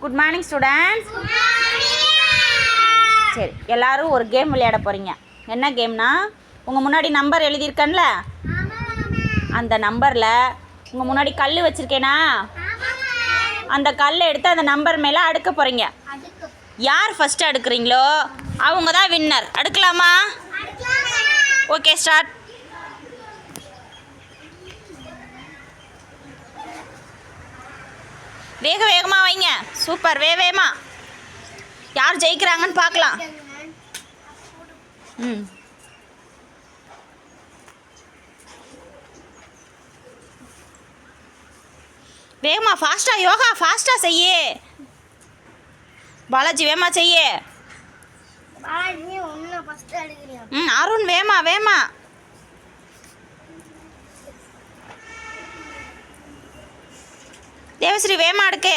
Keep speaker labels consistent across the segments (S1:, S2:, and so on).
S1: Good morning students சரி எல்லாரும் ஒரு கேம் விளையாட போகிறீங்க என்ன கேம்னா உங்கள் முன்னாடி நம்பர் எழுதியிருக்கேன்ல? அந்த நம்பரில் உங்கள் முன்னாடி கல் வச்சுருக்கேனா? அந்த கல்லை எடுத்து அந்த நம்பர் மேலே அடுக்க போகிறீங்க யார் ஃபஸ்ட்டு அடுக்குறீங்களோ அவங்க தான் வின்னர் அடுக்கலாமா? ஓகே ஸ்டார்ட் வேக வேகமாக வைங்க. சூப்பர் வே வேகமா. யார் ஜெயிக்கிறாங்கன்னு பார்க்கலாம். ம். வேகமா ஃபாஸ்டா யோகா ஃபாஸ்டா செய்யு. பாலாஜி வேமா செய்யு. ம் அருண் வேமா வேமா தேவஸ்ரீ வேமா அடுக்கு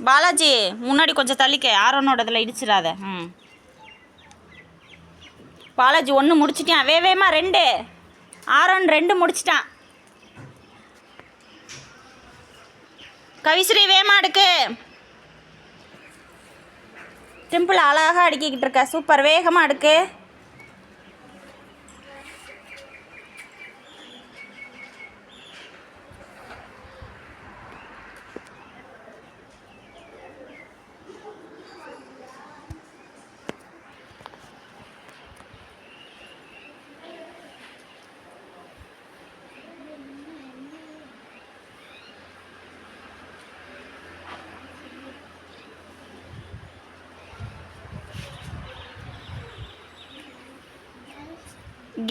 S1: பாலாஜி முன்னாடி கொஞ்சம் தள்ளிக்க. ஆரோனோட இதில் இடிச்சிடாத. ம். பாலாஜி ஒன்று முடிச்சிட்டான் வே வேமா ரெண்டு. ஆரோன் ரெண்டு முடிச்சிட்டான். கவிஸ்ரீ வேமா அடுக்கு டிம்பிள் அழகாக அடுக்கிக்கிட்டு இருக்க. சூப்பர். வேகமாக அடுக்கு.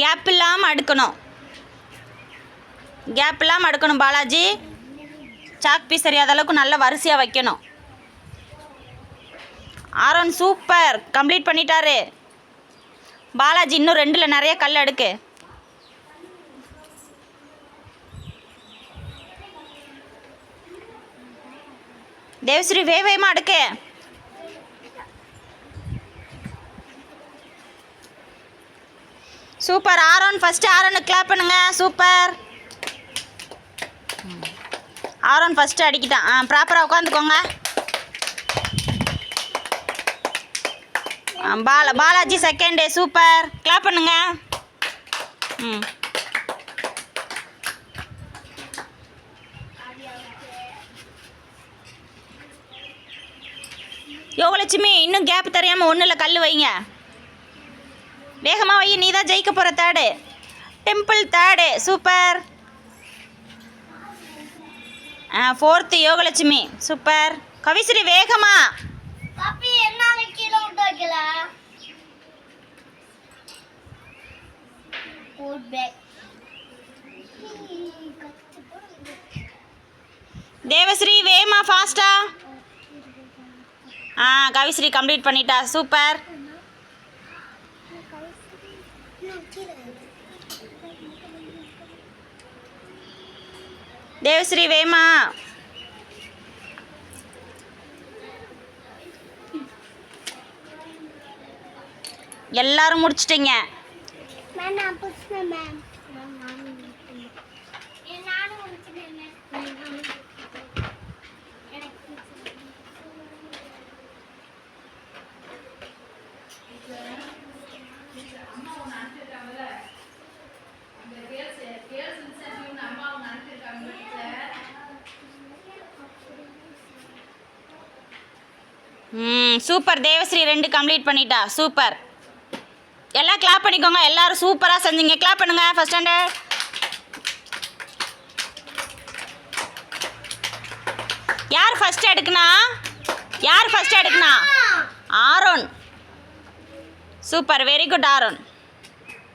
S1: கேப் இல்லாமல் அடுக்கணும். கேப் இல்லாமல் அடுக்கணும் பாலாஜி. சாக் பீஸ் தெரியாத அளவுக்கு நல்ல வரிசையாக வைக்கணும். ஆரோன் சூப்பர் கம்ப்ளீட் பண்ணிட்டாரு. பாலாஜி இன்னும் ரெண்டில் நிறைய கல் அடுக்கு. தேவஸ்ரீ வேவேமா வேகமாக அடுக்கு. சூப்பர். ஆரோன் ஃபஸ்ட்டு ஆரோனுக்கு கிளாப் பண்ணுங்க. சூப்பர். ஆரோன் ஃபஸ்ட்டு அடிக்கிட்டான். ஆ ப்ராப்பராக உட்காந்துக்கோங்க. பால Balaji second day super. Clap பண்ணுங்க. ம். யோகலட்சுமி இன்னும் கேப் தெரியாமல் ஒன்றும் இல்லை கல் வைங்க. வேகமாக வை நீ தான் ஜெயிக்க போகிற தேர்டு டெம்பிள் தேர்டு சூப்பர் ஆ ஃபோர்த்து யோகலட்சுமி. சூப்பர் கவிஸ்ரீ வேகமா. தேவஸ்ரீ வேகமா ஃபாஸ்டா ஆ. கவிஸ்ரீ கம்ப்ளீட் பண்ணிட்டா. சூப்பர் தேவஸ்ரீ வேமா. எல்லாரும் முடிச்சிட்டிங்க. ம் சூப்பர். தேவஸ்ரீ ரெண்டு கம்ப்ளீட் பண்ணிட்டா. சூப்பர். எல்லாம் கிளாப் பண்ணிக்கோங்க. எல்லாரும் சூப்பராக செஞ்சீங்க. கிளாப் பண்ணுங்க ஃபஸ்ட் ஸ்டாண்டர்ட் யார் ஃபர்ஸ்ட் எடுக்குனா? யார் first எடுக்குனா? Aaron. Super. Very good Aaron.